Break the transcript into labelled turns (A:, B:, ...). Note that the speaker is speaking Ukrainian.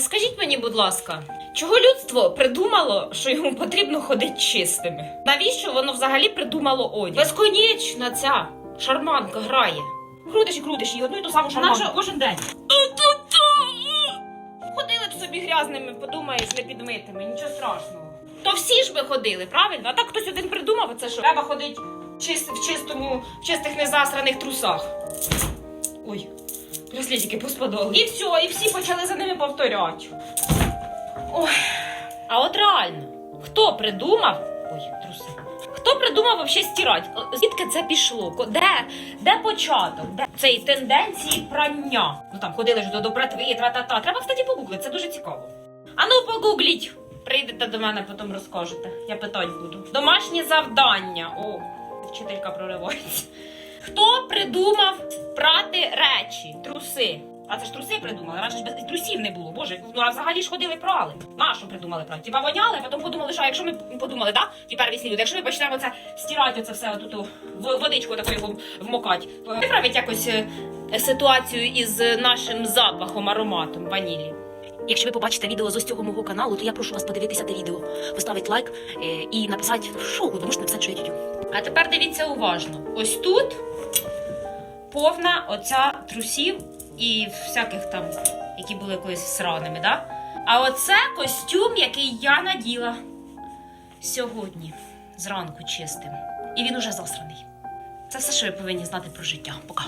A: Скажіть мені, будь ласка, чого людство придумало, що йому потрібно ходити чистими? Навіщо воно взагалі придумало одяг? Безконечно ця шарманка грає. Крутиш і крутиш її одну і ту саму шарманку. Кожен день. Ходили б собі грязними, подумаєш, не підмитими, нічого страшного. То всі ж би ходили, правильно? А так хтось один придумав це, що треба ходити чист, в чистому, в чистих незасраних трусах. Ой, браслетики поспадали. І все, і всі почали за ними повторяти. Ой. А от реально, хто придумав? Ой, труси. Хто придумав вообще стирати? Звідки це пішло? Де, де початок? Де цієї тенденції прання? Ну там ходили ж до добротви, тра-та-та. Треба, кстати, погуглити, це дуже цікаво. А ну погугліть. Прийдете до мене, потім розкажете. Я питати буду. Домашнє завдання. О, вчителька проривається. Хто придумав прати речі, труси? А це ж труси придумали. Раніше ж без трусів не було. Боже, ну а взагалі ж ходили прали. Нащо придумали прати? Типа воняли, а потім подумали, що а якщо ми подумали, да? Ті первісні люди, якщо ми почнемо це стирати оце все отут в водичку такою вмокати, то виправить якось е, ситуацію із нашим запахом, ароматом ванілі.
B: Якщо ви побачите відео з ось цього мого каналу, то я прошу вас подивитися те відео, поставити лайк е, і написати що угодно, можете написати, що я тютю.
A: А тепер дивіться уважно. Ось тут повна оця трусів і всяких там, які були якоюсь сраними, да? А оце костюм, який я наділа сьогодні, зранку чистим. І він уже засраний. Це все, що ви повинні знати про життя. Пока.